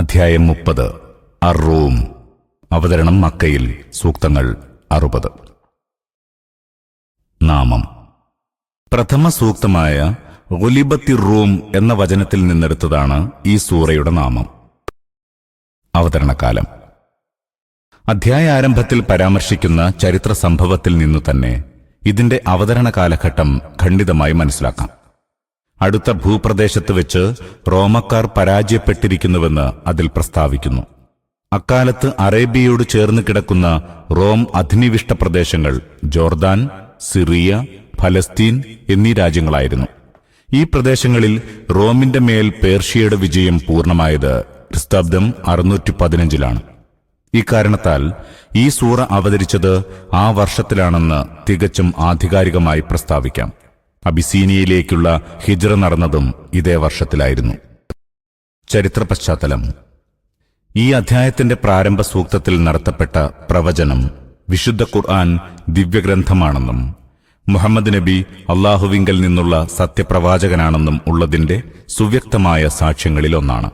അധ്യായം മുപ്പത്. അറൂം. അവതരണം മക്കയിൽ. സൂക്തങ്ങൾ അറുപത്. നാമം. പ്രഥമ സൂക്തമായ ഗുലിബത്തി റൂം എന്ന വചനത്തിൽ നിന്നെടുത്തതാണ് ഈ സൂറയുടെ നാമം. അവതരണകാലം. അധ്യായ ആരംഭത്തിൽ പരാമർശിക്കുന്ന ചരിത്ര സംഭവത്തിൽ നിന്നു തന്നെ ഇതിന്റെ അവതരണ കാലഘട്ടം ഖണ്ഡിതമായി മനസ്സിലാക്കാം. അടുത്ത ഭൂപ്രദേശത്ത് വെച്ച് റോമക്കാർ പരാജയപ്പെട്ടിരിക്കുന്നുവെന്ന് അതിൽ പ്രസ്താവിക്കുന്നു. അക്കാലത്ത് അറേബ്യയോട് ചേർന്ന് കിടക്കുന്ന റോം അധിനിവിഷ്ട പ്രദേശങ്ങൾ ജോർദാൻ സിറിയ ഫലസ്തീൻ എന്നീ രാജ്യങ്ങളായിരുന്നു. ഈ പ്രദേശങ്ങളിൽ റോമിന്റെ മേൽ പേർഷ്യയുടെ വിജയം പൂർണമായത് ക്രിസ്താബ്ദം അറുന്നൂറ്റി പതിനഞ്ചിലാണ് ഇക്കാരണത്താൽ ഈ സൂറ അവതരിച്ചത് ആ വർഷത്തിലാണെന്ന് തികച്ചും ആധികാരികമായി പ്രസ്താവിക്കാം. അബിസീനിയയിലേക്കുള്ള ഹിജ്റ നടന്നതും ഇതേ വർഷത്തിലായിരുന്നു. ചരിത്ര പശ്ചാത്തലം. ഈ അധ്യായത്തിന്റെ പ്രാരംഭ സൂക്തത്തിൽ നടത്തപ്പെട്ട പ്രവചനം വിശുദ്ധ ഖുർആൻ ദിവ്യഗ്രന്ഥമാണെന്നും മുഹമ്മദ് നബി അള്ളാഹുവിങ്കൽ നിന്നുള്ള സത്യപ്രവാചകനാണെന്നും ഉള്ളതിന്റെ സുവ്യക്തമായ സാക്ഷ്യങ്ങളിലൊന്നാണ്.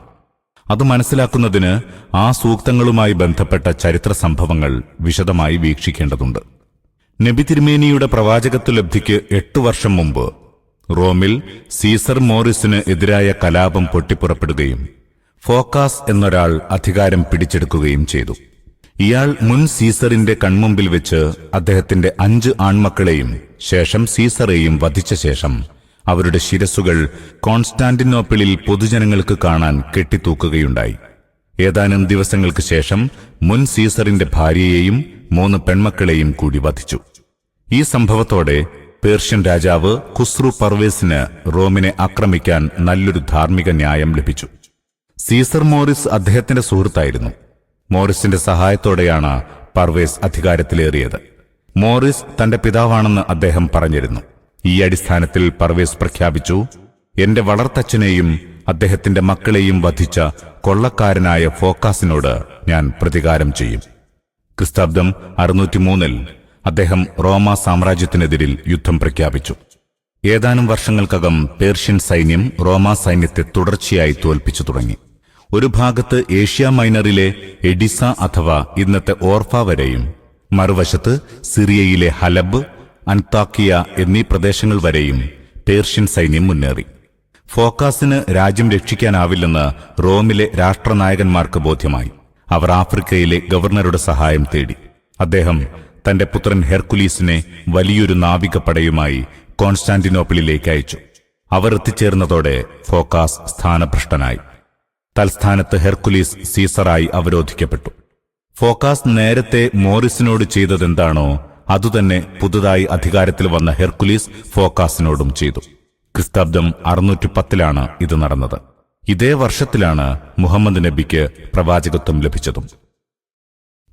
അത് മനസ്സിലാക്കുന്നതിന് ആ സൂക്തങ്ങളുമായി ബന്ധപ്പെട്ട ചരിത്ര സംഭവങ്ങൾ വിശദമായി വീക്ഷിക്കേണ്ടതുണ്ട്. നബി തിരുമേനിയുടെ പ്രവാചകത്വ ലബ്ധിക്ക് എട്ടു വർഷം മുമ്പ് റോമിൽ സീസർ മോറിസിന് എതിരായ കലാപം പൊട്ടിപ്പുറപ്പെടുകയും ഫോക്കാസ് എന്നൊരാൾ അധികാരം പിടിച്ചെടുക്കുകയും ചെയ്തു. ഇയാൾ മുൻ സീസറിന്റെ കൺമുമ്പിൽ വെച്ച് അദ്ദേഹത്തിന്റെ അഞ്ച് ആൺമക്കളെയും ശേഷം സീസറെയും വധിച്ച ശേഷം അവരുടെ ശിരസുകൾ കോൺസ്റ്റാന്റിനോപ്പിളിൽ പൊതുജനങ്ങൾക്ക് കാണാൻ കെട്ടിത്തൂക്കുകയുണ്ടായി. ഏതാനും ദിവസങ്ങൾക്ക് ശേഷം മുൻ സീസറിന്റെ ഭാര്യയെയും മൂന്ന് പെൺമക്കളെയും കൂടി വധിച്ചു. ഈ സംഭവത്തോടെ പേർഷ്യൻ രാജാവ് ഖുസ്രു പർവേസിന് റോമിനെ ആക്രമിക്കാൻ നല്ലൊരു ധാർമ്മിക ന്യായം ലഭിച്ചു. സീസർ മോറിസ് അദ്ദേഹത്തിന്റെ സുഹൃത്തായിരുന്നു. മോറിസിന്റെ സഹായത്തോടെയാണ് പർവേസ് അധികാരത്തിലേറിയത്. മോറിസ് തന്റെ പിതാവാണെന്ന് അദ്ദേഹം പറഞ്ഞിരുന്നു. ഈ അടിസ്ഥാനത്തിൽ പർവേസ് പ്രഖ്യാപിച്ചു എന്റെ വളർത്തച്ഛനെയും അദ്ദേഹത്തിന്റെ മക്കളെയും വധിച്ച കൊള്ളക്കാരനായ ഫോക്കാസിനോട് ഞാൻ പ്രതികാരം ചെയ്യും. ക്രിസ്താബ്ദം അറുന്നൂറ്റിമൂന്നിൽ അദ്ദേഹം റോമ സാമ്രാജ്യത്തിനെതിരിൽ യുദ്ധം പ്രഖ്യാപിച്ചു. ഏതാനും വർഷങ്ങൾക്കകം പേർഷ്യൻ സൈന്യം റോമ സൈന്യത്തെ തുടർച്ചയായി തോൽപ്പിച്ചു തുടങ്ങി. ഒരു ഭാഗത്ത് ഏഷ്യ മൈനറിലെ എഡിസ അഥവാ ഇന്നത്തെ ഓർഫ വരെയും മറുവശത്ത് സിറിയയിലെ ഹലബ് അൻതാക്കിയ എന്നീ പ്രദേശങ്ങൾ വരെയും പേർഷ്യൻ സൈന്യം മുന്നേറി. ഫോക്കാസിന് രാജ്യം രക്ഷിക്കാനാവില്ലെന്ന് റോമിലെ രാഷ്ട്രനായകന്മാർക്ക് ബോധ്യമായി. അവർ ആഫ്രിക്കയിലെ ഗവർണറുടെ സഹായം തേടി. അദ്ദേഹം തന്റെ പുത്രൻ ഹെർക്കുലീസിനെ വലിയൊരു നാവിക പടയുമായി കോൺസ്റ്റാന്റിനോപ്പിളിലേക്ക് അയച്ചു. അവർ എത്തിച്ചേർന്നതോടെ ഫോക്കാസ് സ്ഥാനഭ്രഷ്ടനായി. തൽസ്ഥാനത്ത് ഹെർക്കുലീസ് സീസറായി അവരോധിക്കപ്പെട്ടു. ഫോക്കാസ് നേരത്തെ മോറിസിനോട് ചെയ്തതെന്താണോ അതുതന്നെ പുതുതായി അധികാരത്തിൽ വന്ന ഹെർക്കുലീസ് ഫോക്കാസിനോടും ചെയ്തു. ക്രിസ്താബ്ദം അറുന്നൂറ്റി പത്തിലാണ് ഇത് നടന്നത്. ഇതേ വർഷത്തിലാണ് മുഹമ്മദ് നബിക്ക് പ്രവാചകത്വം ലഭിച്ചതും.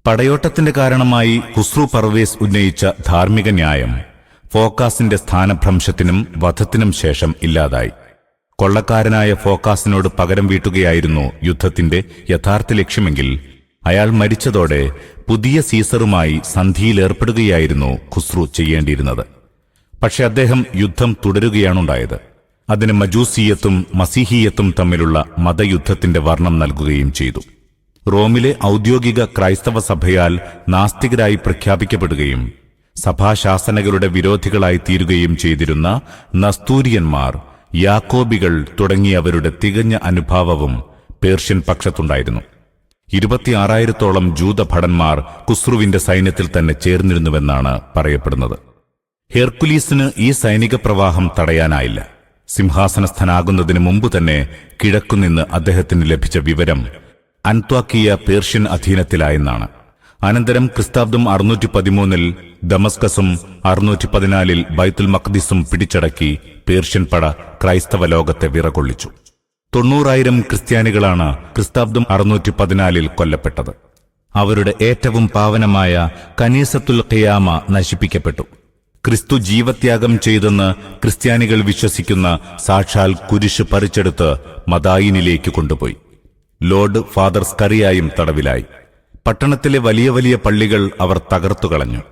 പടയോട്ടത്തിന്റെ കാരണമായി ഖുസ്രു പർവേസ് ഉന്നയിച്ച ധാർമ്മിക ന്യായം ഫോക്കാസിന്റെ സ്ഥാനഭ്രംശത്തിനും വധത്തിനും ശേഷം ഇല്ലാതായി. കൊള്ളക്കാരനായ ഫോക്കാസിനോട് പകരം വീട്ടുകയായിരുന്നു യുദ്ധത്തിന്റെ യഥാർത്ഥ ലക്ഷ്യമെങ്കിൽ അയാൾ മരിച്ചതോടെ പുതിയ സീസറുമായി സന്ധിയിലേർപ്പെടുകയായിരുന്നു ഖുസ്രു ചെയ്യേണ്ടിയിരുന്നത്. പക്ഷെ അദ്ദേഹം യുദ്ധം തുടരുകയാണുണ്ടായത്. അതിന് മജൂസിയത്തും മസീഹിയത്തും തമ്മിലുള്ള മതയുദ്ധത്തിന്റെ വർണം നൽകുകയും ചെയ്തു. റോമിലെ ഔദ്യോഗിക ക്രൈസ്തവ സഭയാൽ നാസ്തികരായി പ്രഖ്യാപിക്കപ്പെടുകയും സഭാശാസനകളുടെ വിരോധികളായി തീരുകയും ചെയ്തിരുന്ന നസ്തൂരിയന്മാർ യാക്കോബികൾ തുടങ്ങിയവരുടെ തികഞ്ഞ അനുഭാവവും പേർഷ്യൻ പക്ഷത്തുണ്ടായിരുന്നു. ഇരുപത്തിയാറായിരത്തോളം ജൂതഭടന്മാർ കുസ്രുവിന്റെ സൈന്യത്തിൽ തന്നെ ചേർന്നിരുന്നുവെന്നാണ് പറയപ്പെടുന്നത്. ഹെർക്കുലീസിന് ഈ സൈനിക പ്രവാഹം തടയാനായില്ല. സിംഹാസനസ്ഥനാകുന്നതിന് മുമ്പ് തന്നെ കിഴക്കുനിന്ന് അദ്ദേഹത്തിന് ലഭിച്ച വിവരം അൻത്വാക്കിയ പേർഷ്യൻ അധീനത്തിലായെന്നാണ്. അനന്തരം ക്രിസ്താബ്ദം അറുന്നൂറ്റി പതിമൂന്നിൽ ദമസ്കസും അറുന്നൂറ്റി പതിനാലിൽ ബൈത്തുൽ മഖ്ദിസും പിടിച്ചടക്കി പേർഷ്യൻ പട ക്രൈസ്തവ ലോകത്തെ വിറകൊള്ളിച്ചു. തൊണ്ണൂറായിരം ക്രിസ്ത്യാനികളാണ് ക്രിസ്താബ്ദം അറുന്നൂറ്റി പതിനാലിൽ കൊല്ലപ്പെട്ടത്. അവരുടെ ഏറ്റവും പാവനമായ കനീസത്തുൽ ഖിയാമ നശിപ്പിക്കപ്പെട്ടു. ക്രിസ്തു ജീവത്യാഗം ചെയ്തെന്ന് ക്രിസ്ത്യാനികൾ വിശ്വസിക്കുന്ന സാക്ഷാൽ കുരിശ് പറിച്ചെടുത്ത് മദായിനിലേക്ക് കൊണ്ടുപോയി. ലോർഡ് ഫാദർ സ്കറിയായും തടവിലായി. പട്ടണത്തിലെ വലിയ വലിയ പള്ളികൾ അവർ തകർത്തു കളഞ്ഞു.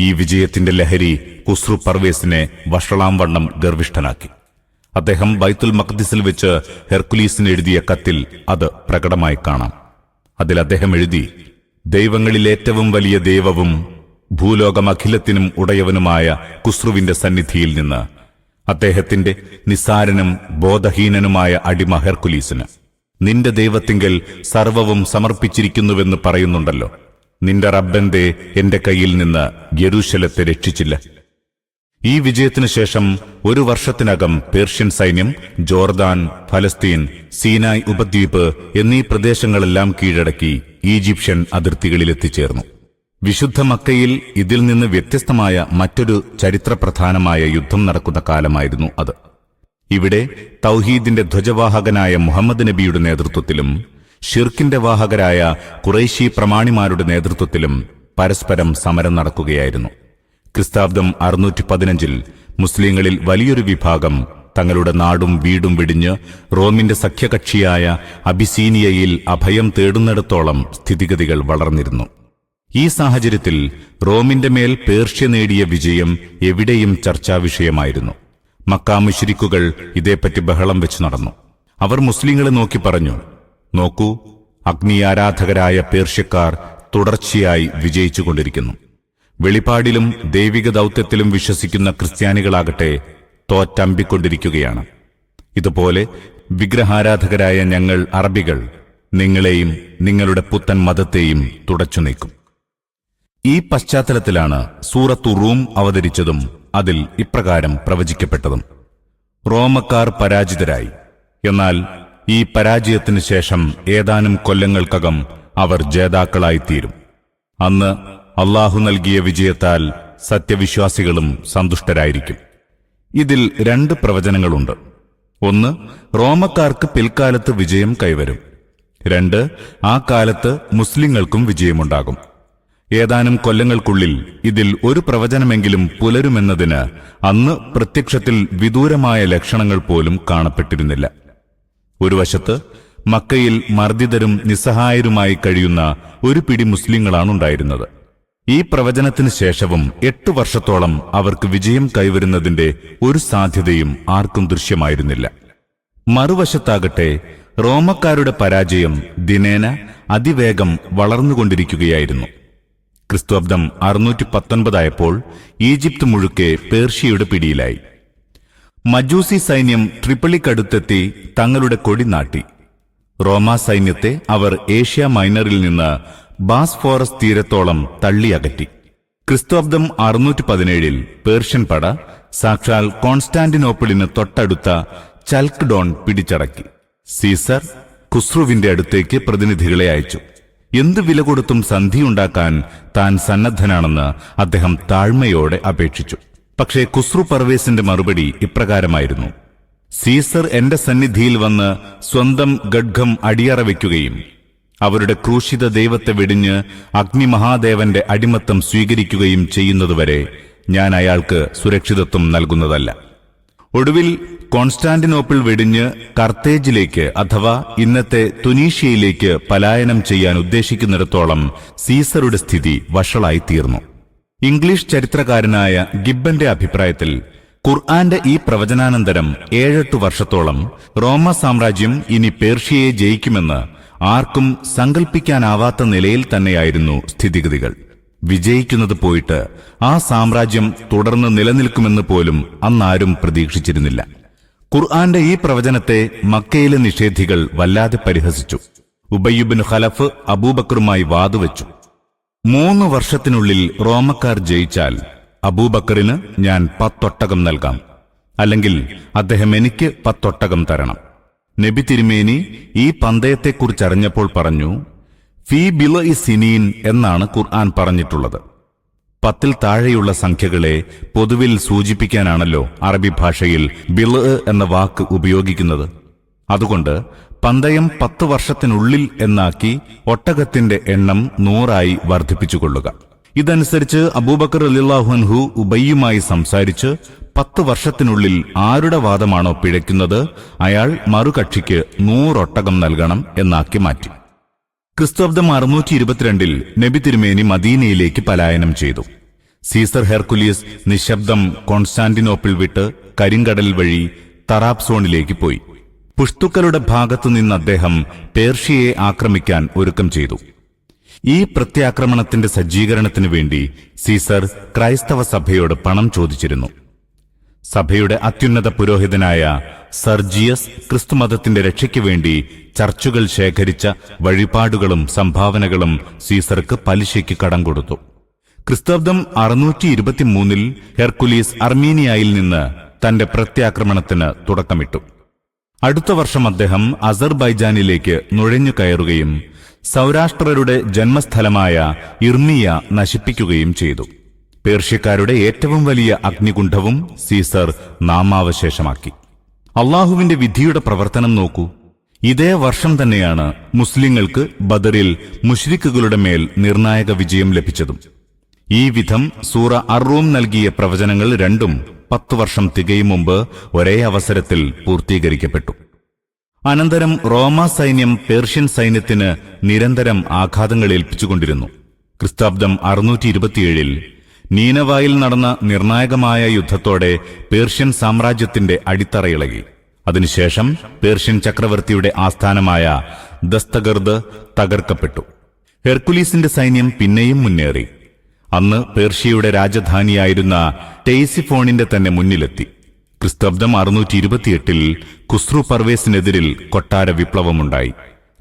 ഈ വിജയത്തിന്റെ ലഹരി കുസ്രു പർവേസിനെ വഷളാം വണ്ണം ഗർവിഷ്ഠനാക്കി. അദ്ദേഹം ബൈത്തുൽ മഖ്ദിസിൽ വെച്ച് ഹെർക്കുലീസിന് എഴുതിയ കത്തിൽ അത് പ്രകടമായി കാണാം. അതിൽ അദ്ദേഹം എഴുതി ദൈവങ്ങളിൽ ഏറ്റവും വലിയ ദൈവവും ഭൂലോകമഖിലത്തിനും ഉടയവനുമായ കുസ്രുവിന്റെ സന്നിധിയിൽ നിന്ന് അദ്ദേഹത്തിന്റെ നിസ്സാരനും ബോധഹീനനുമായ അടിമ ഹെർക്കുലീസിന് നിന്റെ ദൈവത്തിങ്കൽ സർവവും സമർപ്പിച്ചിരിക്കുന്നുവെന്ന് പറയുന്നുണ്ടല്ലോ. നിന്റെ റബ്ബന്റെ എന്റെ കയ്യിൽ നിന്ന് യെരൂശലത്തെ രക്ഷിച്ചില്ല. ഈ വിജയത്തിനു ശേഷം ഒരു വർഷത്തിനകം പേർഷ്യൻ സൈന്യം ജോർദാൻ ഫലസ്തീൻ സീനായ് ഉപദ്വീപ് എന്നീ പ്രദേശങ്ങളെല്ലാം കീഴടക്കി ഈജിപ്ഷ്യൻ അതിർത്തികളിൽ എത്തിച്ചേർന്നു വിശുദ്ധ മക്കയിൽ ഇതിൽ നിന്ന് വ്യത്യസ്തമായ മറ്റൊരു ചരിത്രപ്രധാനമായ യുദ്ധം നടക്കുന്ന കാലമായിരുന്നു അത്. ഇവിടെ തൗഹീദിന്റെ ധ്വജവാഹകനായ മുഹമ്മദ് നബിയുടെ നേതൃത്വത്തിലും ഷിർക്കിന്റെ വാഹകരായ കുറേശി പ്രമാണിമാരുടെ നേതൃത്വത്തിലും പരസ്പരം സമരം നടക്കുകയായിരുന്നു. ക്രിസ്താബ്ദം അറുന്നൂറ്റി പതിനഞ്ചിൽ മുസ്ലിങ്ങളിൽ വലിയൊരു വിഭാഗം തങ്ങളുടെ നാടും വീടും വെടിഞ്ഞ് റോമിന്റെ സഖ്യകക്ഷിയായ അബിസീനിയയിൽ അഭയം തേടുന്നിടത്തോളം സ്ഥിതിഗതികൾ വളർന്നിരുന്നു. ഈ സാഹചര്യത്തിൽ റോമിന്റെ മേൽ പേർഷ്യ നേടിയ വിജയം എവിടെയും ചർച്ചാ വിഷയമായിരുന്നു. മക്കാമുഷിരിക്കുകൾ ഇതേപ്പറ്റി ബഹളം വെച്ച് നടന്നു. അവർ മുസ്ലിങ്ങളെ നോക്കി പറഞ്ഞു നോക്കൂ അഗ്നി ആരാധകരായ പേർഷ്യക്കാർ തുടർച്ചയായി വിജയിച്ചുകൊണ്ടിരിക്കുന്നു. വെളിപാടിലും ദൈവിക ദൗത്യത്തിലും വിശ്വസിക്കുന്ന ക്രിസ്ത്യാനികളാകട്ടെ തോറ്റമ്പിക്കൊണ്ടിരിക്കുകയാണ്. ഇതുപോലെ വിഗ്രഹാരാധകരായ ഞങ്ങൾ അറബികൾ നിങ്ങളെയും നിങ്ങളുടെ പുത്തൻ മതത്തെയും തുടച്ചു നീക്കും. ഈ പശ്ചാത്തലത്തിലാണ് സൂറത്തു റൂം അവതരിച്ചതും അതിൽ ഇപ്രകാരം പ്രവചിക്കപ്പെട്ടതും. റോമക്കാർ പരാജിതരായി. എന്നാൽ ഈ പരാജയത്തിന് ശേഷം ഏതാനും കൊല്ലങ്ങൾക്കകം അവർ ജേതാക്കളായിത്തീരും. അന്ന് അള്ളാഹു നൽകിയ വിജയത്താൽ സത്യവിശ്വാസികളും സന്തുഷ്ടരായിരിക്കും. ഇതിൽ രണ്ട് പ്രവചനങ്ങളുണ്ട്. ഒന്ന് റോമക്കാർക്ക് പിൽക്കാലത്ത് വിജയം കൈവരും. രണ്ട് ആ കാലത്ത് മുസ്ലിങ്ങൾക്കും വിജയമുണ്ടാകും. ഏതാനും കൊല്ലങ്ങൾക്കുള്ളിൽ ഇതിൽ ഒരു പ്രവചനമെങ്കിലും പുലരുമെന്നതിന് അന്ന് പ്രത്യക്ഷത്തിൽ വിദൂരമായ ലക്ഷണങ്ങൾ പോലും കാണപ്പെട്ടിരുന്നില്ല. ഒരു വശത്ത് മക്കയിൽ മർദ്ദിതരും നിസ്സഹായരുമായി കഴിയുന്ന ഒരു പിടി മുസ്ലിങ്ങളാണുണ്ടായിരുന്നത്. ഈ പ്രവചനത്തിന് ശേഷവും എട്ടു വർഷത്തോളം അവർക്ക് വിജയം കൈവരുന്നതിന്റെ ഒരു സാധ്യതയും ആർക്കും ദൃശ്യമായിരുന്നില്ല. മറുവശത്താകട്ടെ റോമക്കാരുടെ പരാജയം ദിനേന അതിവേഗം വളർന്നുകൊണ്ടിരിക്കുകയായിരുന്നു. ക്രിസ്തുബ്ദം അറുന്നൂറ്റി പത്തൊൻപതായപ്പോൾ ഈജിപ്ത് മുഴുക്കെ പേർഷ്യയുടെ പിടിയിലായി. മജൂസി സൈന്യം ട്രിപ്പിളിക്കടുത്തെത്തി തങ്ങളുടെ കൊടി നാട്ടി. റോമാ സൈന്യത്തെ അവർ ഏഷ്യ മൈനറിൽ നിന്ന് ബാസ്ഫോറസ് തീരത്തോളം തള്ളിയകറ്റി. ക്രിസ്തുവബ്ദം അറുന്നൂറ്റി പതിനേഴിൽ പേർഷ്യൻ പട സാക്ഷാൽ കോൺസ്റ്റാന്റിനോപ്പിളിന് തൊട്ടടുത്ത ചൽക്ഡോൺ പിടിച്ചടക്കി. സീസർ ഖുസ്രുവിന്റെ അടുത്തേക്ക് പ്രതിനിധികളെ അയച്ചു. എന്ത് വില കൊടുത്തും സന്ധിയുണ്ടാക്കാൻ താൻ സന്നദ്ധനാണെന്ന് അദ്ദേഹം താഴ്മയോടെ അപേക്ഷിച്ചു. പക്ഷേ ഖുസ്രു പർവേസിന്റെ മറുപടി ഇപ്രകാരമായിരുന്നു. സീസർ എന്റെ സന്നിധിയിൽ വന്ന് സ്വന്തം ഗഡ്ഗം അടിയറ വയ്ക്കുകയും അവരുടെ ക്രൂശിത ദൈവത്തെ വെടിഞ്ഞ് അഗ്നിമഹാദേവന്റെ അടിമത്തം സ്വീകരിക്കുകയും ചെയ്യുന്നതുവരെ ഞാൻ അയാൾക്ക് സുരക്ഷിതത്വം നൽകുന്നതല്ല. ഒടുവിൽ കോൺസ്റ്റാന്റിനോപ്പിൾ വെടിഞ്ഞ് കർത്തേജിലേക്ക് അഥവാ ഇന്നത്തെ തുനീഷ്യയിലേക്ക് പലായനം ചെയ്യാൻ ഉദ്ദേശിക്കുന്നിടത്തോളം സീസറുടെ സ്ഥിതി വഷളായിത്തീർന്നു. ഇംഗ്ലീഷ് ചരിത്രകാരനായ ഗിബ്ബന്റെ അഭിപ്രായത്തിൽ ഖുർആന്റെ ഈ പ്രവചനാനന്തരം ഏഴെട്ടു വർഷത്തോളം റോമ സാമ്രാജ്യം ഇനി പേർഷ്യയെ ജയിക്കുമെന്ന് ആർക്കും സങ്കൽപ്പിക്കാനാവാത്ത നിലയിൽ തന്നെയായിരുന്നു സ്ഥിതിഗതികൾ. വിജയിക്കുന്നത് പോയിട്ട് ആ സാമ്രാജ്യം തുടർന്ന് നിലനിൽക്കുമെന്ന് പോലും അന്നാരും പ്രതീക്ഷിച്ചിരുന്നില്ല. ഖുർആന്റെ ഈ പ്രവചനത്തെ മക്കയിലെ നിഷേധികൾ വല്ലാതെ പരിഹസിച്ചു. ഉബയ്യുബിൻ ഖലഫ് അബൂബക്കറുമായി വാതുവെച്ചു മൂന്ന് വർഷത്തിനുള്ളിൽ റോമക്കാർ ജയിച്ചാൽ അബൂബക്കറിന് ഞാൻ പത്തൊട്ടകം നൽകാം. അല്ലെങ്കിൽ അദ്ദേഹം എനിക്ക് പത്തൊട്ടകം തരണം. നബി തിരുമേനി ഈ പന്തയത്തെക്കുറിച്ചറിഞ്ഞപ്പോൾ പറഞ്ഞു ഫീ ബില ഇ സിനീൻ എന്നാണ് ഖുർആൻ പറഞ്ഞിട്ടുള്ളത്. പത്തിൽ താഴെയുള്ള സംഖ്യകളെ പൊതുവിൽ സൂചിപ്പിക്കാനാണല്ലോ അറബി ഭാഷയിൽ ബിൾ എന്ന വാക്ക് ഉപയോഗിക്കുന്നത്. അതുകൊണ്ട് പന്തയം പത്ത് വർഷത്തിനുള്ളിൽ എന്നാക്കി ഒട്ടകത്തിന്റെ എണ്ണം നൂറായി വർദ്ധിപ്പിച്ചുകൊള്ളുക. ഇതനുസരിച്ച് അബൂബക്കർ അലിള്ളാഹുൻഹു ഉബയ്യുമായി സംസാരിച്ച് പത്ത് വർഷത്തിനുള്ളിൽ ആരുടെ വാദമാണോ പിഴയ്ക്കുന്നത് അയാൾ മറുകക്ഷിക്ക് നൂറൊട്ടകം നൽകണം എന്നാക്കി മാറ്റി. ക്രിസ്തുബ്ദം അറുന്നൂറ്റി ഇരുപത്തിരണ്ടിൽ നബി തിരുമേനി മദീനയിലേക്ക് പലായനം ചെയ്തു. സീസർ ഹെർക്കുലിയസ് നിശബ്ദം കോൺസ്റ്റാന്റിനോപ്പിൾ വിട്ട് കരിങ്കടൽ വഴി തറാബ്സോണിലേക്ക് പോയി. പുഷ്തുക്കളുടെ ഭാഗത്തു നിന്ന് അദ്ദേഹം പേർഷ്യയെ ആക്രമിക്കാൻ ഒരുക്കം ചെയ്തു. ഈ പ്രത്യാക്രമണത്തിന്റെ സജ്ജീകരണത്തിനു വേണ്ടി സീസർ ക്രൈസ്തവ സഭയോട് പണം ചോദിച്ചിരുന്നു. സഭയുടെ അത്യുന്നത പുരോഹിതനായ സർജിയസ് ക്രിസ്തുമതത്തിന്റെ രക്ഷയ്ക്കു വേണ്ടി ചർച്ചുകൾ ശേഖരിച്ച വഴിപാടുകളും സംഭാവനകളും സീസർക്ക് പലിശയ്ക്ക് കടം കൊടുത്തു. ക്രിസ്താബ്ദം അറുന്നൂറ്റി ഇരുപത്തിമൂന്നിൽ ഹെർക്കുലീസ് അർമീനിയയിൽ നിന്ന് തന്റെ പ്രത്യാക്രമണത്തിന് തുടക്കമിട്ടു. അടുത്ത വർഷം അദ്ദേഹം അസർബൈജാനിലേക്ക് നുഴഞ്ഞു കയറുകയും സൗരാഷ്ട്രരുടെ ജന്മസ്ഥലമായ ഇർമിയ നശിപ്പിക്കുകയും ചെയ്തു. പേർഷ്യക്കാരുടെ ഏറ്റവും വലിയ അഗ്നികുണ്ഠവും സീസർ നാമാവശേഷമാക്കി. അള്ളാഹുവിന്റെ വിധിയുടെ പ്രവർത്തനം നോക്കൂ. ഇതേ വർഷം തന്നെയാണ് മുസ്ലിങ്ങൾക്ക് ബദറിൽ മുഷ്രിഖുകളുടെ മേൽ നിർണായക വിജയം ലഭിച്ചതും. ഈ വിധം സൂറ അറൂം നൽകിയ പ്രവചനങ്ങൾ രണ്ടും പത്തു വർഷം തികയും മുമ്പ് ഒരേ അവസരത്തിൽ പൂർത്തീകരിക്കപ്പെട്ടു. അനന്തരം റോമ സൈന്യം പേർഷ്യൻ സൈന്യത്തിന് നിരന്തരം ആഘാതങ്ങൾ ഏൽപ്പിച്ചുകൊണ്ടിരുന്നു. ക്രിസ്താബ്ദം അറുന്നൂറ്റി ഇരുപത്തിയേഴിൽ നീനവായിൽ നടന്ന നിർണായകമായ യുദ്ധത്തോടെ പേർഷ്യൻ സാമ്രാജ്യത്തിന്റെ അടിത്തറയിളകി. അതിനുശേഷം പേർഷ്യൻ ചക്രവർത്തിയുടെ ആസ്ഥാനമായ ദസ്തഗർദ് തകർക്കപ്പെട്ടു. ഹെർക്കുലീസിന്റെ സൈന്യം പിന്നെയും മുന്നേറി. അന്ന് പേർഷ്യയുടെ രാജധാനിയായിരുന്ന ടെയ്സിഫോണിന്റെ തന്നെ മുന്നിലെത്തി. ക്രിസ്തബ്ദം അറുന്നൂറ്റി ഇരുപത്തിയെട്ടിൽ ഖുസ്രു പർവേസിനെതിരിൽ കൊട്ടാര വിപ്ലവമുണ്ടായി.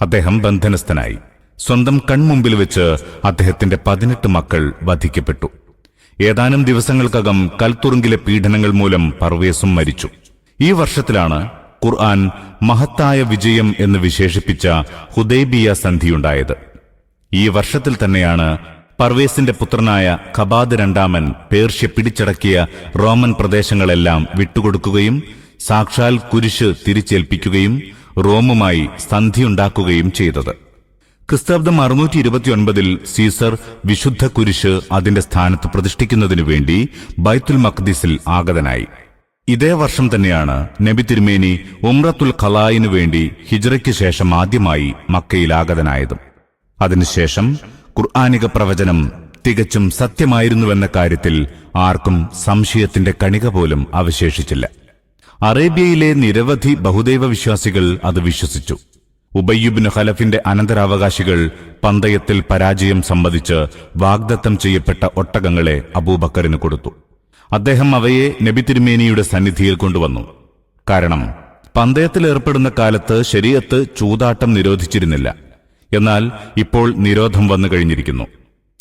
അദ്ദേഹം ബന്ധനസ്ഥനായി. സ്വന്തം കൺമുമ്പിൽ വെച്ച് അദ്ദേഹത്തിന്റെ പതിനെട്ട് മക്കൾ വധിക്കപ്പെട്ടു. ഏതാനും ദിവസങ്ങൾക്കകം കൽത്തുറുങ്കിലെ പീഡനങ്ങൾ മൂലം പർവേസും മരിച്ചു. ഈ വർഷത്തിലാണ് ഖുർആൻ മഹത്തായ വിജയം എന്ന് വിശേഷിപ്പിച്ച ഹുദൈബിയ സന്ധിയുണ്ടായത്. ഈ വർഷത്തിൽ തന്നെയാണ് പർവേസിന്റെ പുത്രനായ ഖബാദ് രണ്ടാമൻ പേർഷ്യ പിടിച്ചടക്കിയ റോമൻ പ്രദേശങ്ങളെല്ലാം വിട്ടുകൊടുക്കുകയും സാക്ഷാൽ കുരിശ് തിരിച്ചേൽപ്പിക്കുകയും റോമുമായി സന്ധിയുണ്ടാക്കുകയും ചെയ്തത്. ക്രിസ്താബ്ദം അറുന്നൂറ്റി ഇരുപത്തിയൊൻപതിൽ സീസർ വിശുദ്ധ കുരിശ് അതിന്റെ സ്ഥാനത്ത് പ്രതിഷ്ഠിക്കുന്നതിനു വേണ്ടി ബൈത്തുൽ മഖ്ദീസിൽ ആഗതനായി. ഇതേ വർഷം തന്നെയാണ് നബി തിരുമേനി ഉംറത്തുൽ ഖലായിനു വേണ്ടി ഹിജ്റയ്ക്ക് ശേഷം ആദ്യമായി മക്കയിൽ ആഗതനായതും. അതിനുശേഷം ഖുർആാനിക പ്രവചനം തികച്ചും സത്യമായിരുന്നുവെന്ന കാര്യത്തിൽ ആർക്കും സംശയത്തിന്റെ കണിക പോലും അവശേഷിച്ചില്ല. അറേബ്യയിലെ നിരവധി ബഹുദൈവ വിശ്വാസികൾ അത് വിശ്വസിച്ചു. ഉബയ്യുബിന് ഖലഫിന്റെ അനന്തരാവകാശികൾ പന്തയത്തിൽ പരാജയം സംബന്ധിച്ച് വാഗ്ദത്തം ചെയ്യപ്പെട്ട ഒട്ടകങ്ങളെ അബൂബക്കറിന് കൊടുത്തു. അദ്ദേഹം അവയെ നബി തിരുമേനിയുടെ സന്നിധിയിൽ കൊണ്ടുവന്നു. കാരണം പന്തയത്തിൽ ഏർപ്പെടുന്ന കാലത്ത് ശരീരത്ത് ചൂതാട്ടം നിരോധിച്ചിരുന്നില്ല. എന്നാൽ ഇപ്പോൾ നിരോധം വന്നു കഴിഞ്ഞിരിക്കുന്നു.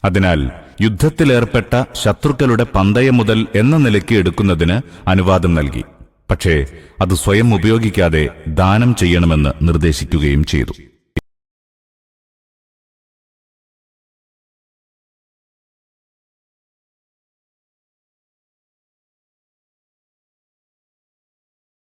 അതിനാൽ യുദ്ധത്തിലേർപ്പെട്ട ശത്രുക്കളുടെ പന്തയം മുതൽ എന്ന നിലയ്ക്ക് എടുക്കുന്നതിന് അനുവാദം നൽകി. പക്ഷേ അത് സ്വയം ഉപയോഗിക്കാതെ ദാനം ചെയ്യണമെന്ന് നിർദ്ദേശിക്കുകയും ചെയ്തു.